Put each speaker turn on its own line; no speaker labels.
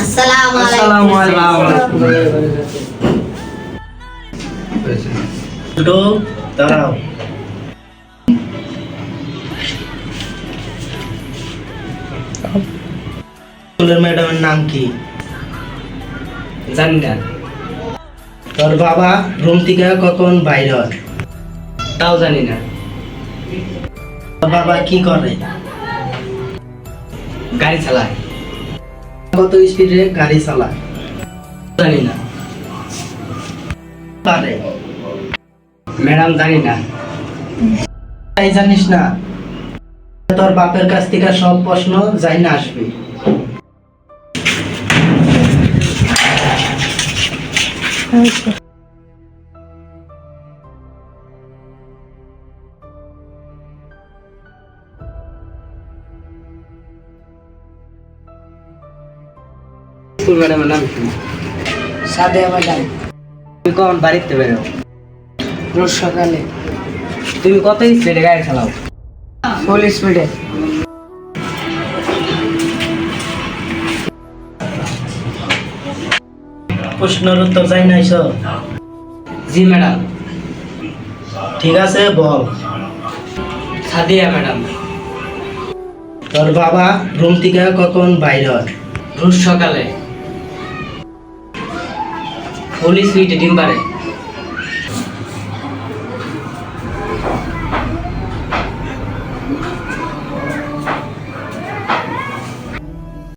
আসসালামু আলাইকুম।
দাঁড়াও। স্কুলের ম্যাডামের নাম কি?
জানি না
তোর বাবা রুম থেকে কখন বাইর হয়?
তাও জানি না
তোর বাবা কি করে?
গাড়ি চালায়।
কত স্পিডে গাড়ি চালায়?
জানি না।
পারে।
ম্যাডাম, জানি না।
তাই জানিস না, তোর বাপের কাছ থেকে সব প্রশ্ন যাই না আসবে।
স্কুল ম্যাডামের নাম কি?
সাদে ম্যাডাম
তুমি কখন বাড়িতে বেরো
রোজ সকালে।
তুমি কত স্পিডে গাড়ি চালাও?
ফুল স্পিডে
প্রশ্নের উত্তর না এসব
জি ম্যাডাম।
ঠিক আছে বল।
সাদিয়া ম্যাডাম।
তোর বাবা রুম থেকে কখন বাইর
রোজ সকালে। ফুল স্পিডে ডিম পারে